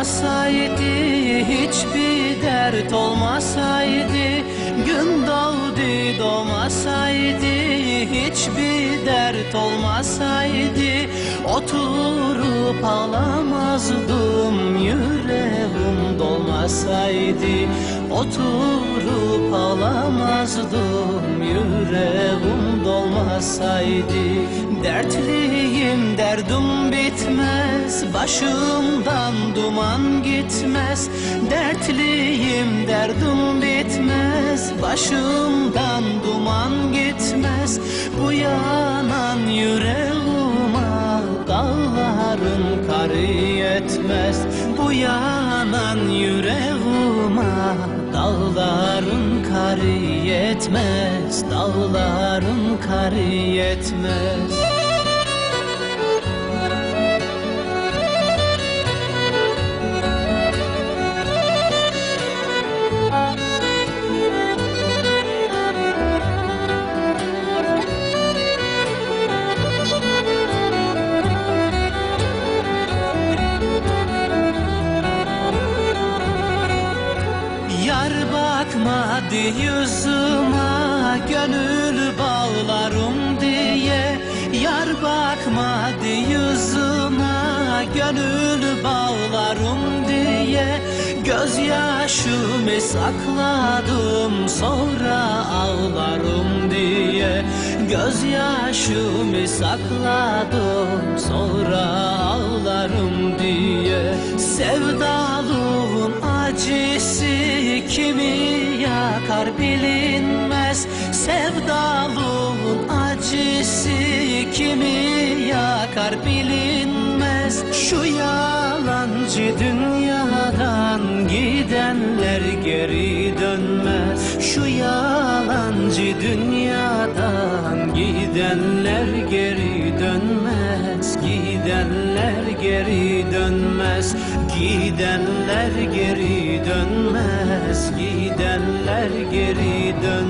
Doğmasaydı Hiçbir dert olmasaydı Gün doğdu doğmasaydı Hiçbir dert olmasaydı Oturup ağlamazdım Yüreğim dolmasaydı Oturup ağlamazdım Yüreğim dolmasaydı. Dertliyim derdim bitmez Başımdan duman gitmez. Dertliyim derdim bitmez Başımdan duman gitmez. Bu yanan yüreğime Dağların karı yetmez. Bu yanan yüreğime Dağların karı yetmez Dağların karı yetmez bakmadı yüzüme Gönül bağlarım diye Yar bakmadı yüzüme Gönül bağlarım diye Gözyaşımı sakladım? Sonra ağlarım diye Gözyaşımı sakladım? Sonra ağlarım acısı kimi yakar bilinmez. Sevdalığın acısı kimi yakar bilinmez. Şu yalancı dünyadan gidenler geri dönmez. Şu yalancı dünyadan gidenler geri dönmez Gidenler geri dönmez Gidenler geri dönmez Gidenler geri dönmez